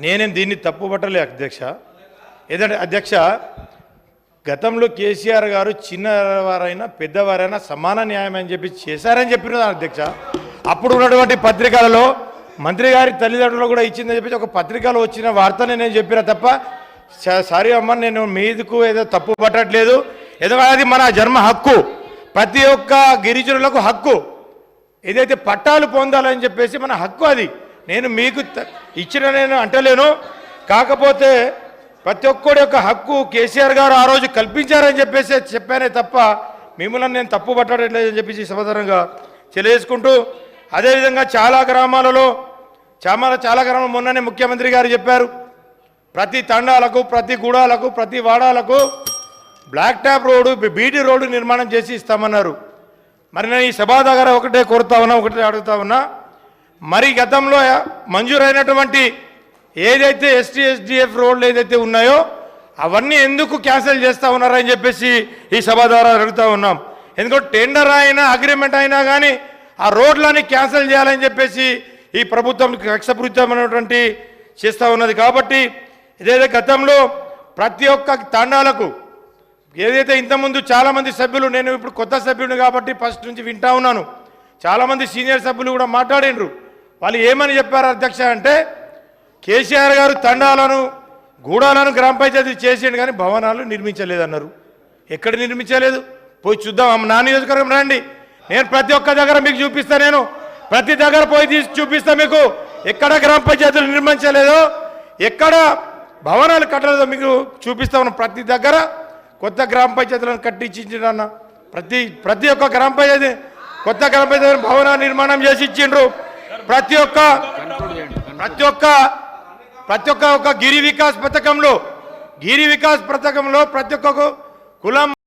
నేనేం దీన్ని తప్పుపట్టలే అధ్యక్ష. ఏదంటే అధ్యక్ష గతంలో కేసీఆర్ గారు చిన్నవారైనా పెద్దవారైనా సమాన న్యాయం అని చెప్పి చేశారని చెప్పిన అధ్యక్ష. అప్పుడు ఉన్నటువంటి పత్రికలలో మంత్రి గారి తల్లిదండ్రులు కూడా ఇచ్చిందని చెప్పి ఒక పత్రికలో వచ్చిన వార్తనే నేను చెప్పిన తప్ప స- సారీ అమ్మ నేను మీదకు ఏదో తప్పు పట్టట్లేదు. ఎందుకంటే అది మన జన్మ హక్కు. ప్రతి ఒక్క గిరిజనులకు హక్కు. ఏదైతే పట్టాలు పొందాలని చెప్పేసి మన హక్కు అది. నేను మీకు ఇచ్చిన నేను అంటలేను. కాకపోతే ప్రతి ఒక్కడి యొక్క హక్కు కేసీఆర్ గారు ఆ రోజు కల్పించారని చెప్పేసి చెప్పానే తప్ప మిమ్మల్ని నేను తప్పు పట్టడట్లేదని చెప్పేసి సమాధానంగా తెలియజేసుకుంటూ అదేవిధంగా చాలా గ్రామాలలో చాలా చాలా గ్రామాలు మొన్ననే ముఖ్యమంత్రి గారు చెప్పారు ప్రతి తండాలకు ప్రతి గూడాలకు ప్రతి వాడాలకు black top road BT road నిర్మాణం చేసి ఇస్తామన్నారు. మరి నేను ఈ సభా దగ్గర ఒకటే కోరుతా ఉన్నా ఒకటే అడుగుతా ఉన్నా మరి గతంలో మంజూరైనటువంటి ఏదైతే ఎస్టీ ఎస్డిఎఫ్ రోడ్లు ఏదైతే ఉన్నాయో అవన్నీ ఎందుకు క్యాన్సిల్ చేస్తూ ఉన్నారని చెప్పేసి ఈ సభ ద్వారా అడుగుతూ ఉన్నాం. ఎందుకంటే టెండర్ అయినా అగ్రిమెంట్ అయినా కానీ ఆ రోడ్లని క్యాన్సిల్ చేయాలని చెప్పేసి ఈ ప్రభుత్వం కక్షపూరితమైనటువంటి చేస్తూ ఉన్నది. కాబట్టి ఇదైతే గతంలో ప్రతి ఒక్క తాండాలకు ఏదైతే ఇంతకుముందు చాలామంది సభ్యులు నేను ఇప్పుడు కొత్త సభ్యుడిని కాబట్టి ఫస్ట్ నుంచి వింటా ఉన్నాను. చాలామంది సీనియర్ సభ్యులు కూడా మాట్లాడినరు. వాళ్ళు ఏమని చెప్పారు అధ్యక్ష అంటే కేసీఆర్ గారు తండాలను గూడాలను గ్రామ పంచాయతీ చేసిండు కానీ భవనాలు నిర్మించలేదన్నారు. ఎక్కడ నిర్మించలేదు? పోయి చూద్దాం. అమ్మ, నా నియోజకవర్గం రండి. నేను ప్రతి ఒక్క దగ్గర మీకు చూపిస్తా నేను. ప్రతి దగ్గర పోయి తీసి చూపిస్తా మీకు. ఎక్కడ గ్రామ పంచాయతీలు నిర్మించలేదో ఎక్కడ భవనాలు కట్టలేదో మీకు చూపిస్తా ప్రతి దగ్గర కొత్త గ్రామ పంచాయతీలను కట్టించిండ్రన్న ప్రతి ప్రతి ఒక్క గ్రామ పంచాయతీ కొత్త గ్రామ పంచాయతీ భవన నిర్మాణం చేసి ఇచ్చిండ్రు. ప్రతి ఒక్క ప్రతి ఒక్క ప్రతి ఒక్క ఒక గిరి వికాస్ పథకంలో గిరి వికాస్ పథకంలో ప్రతి ఒక్క కులం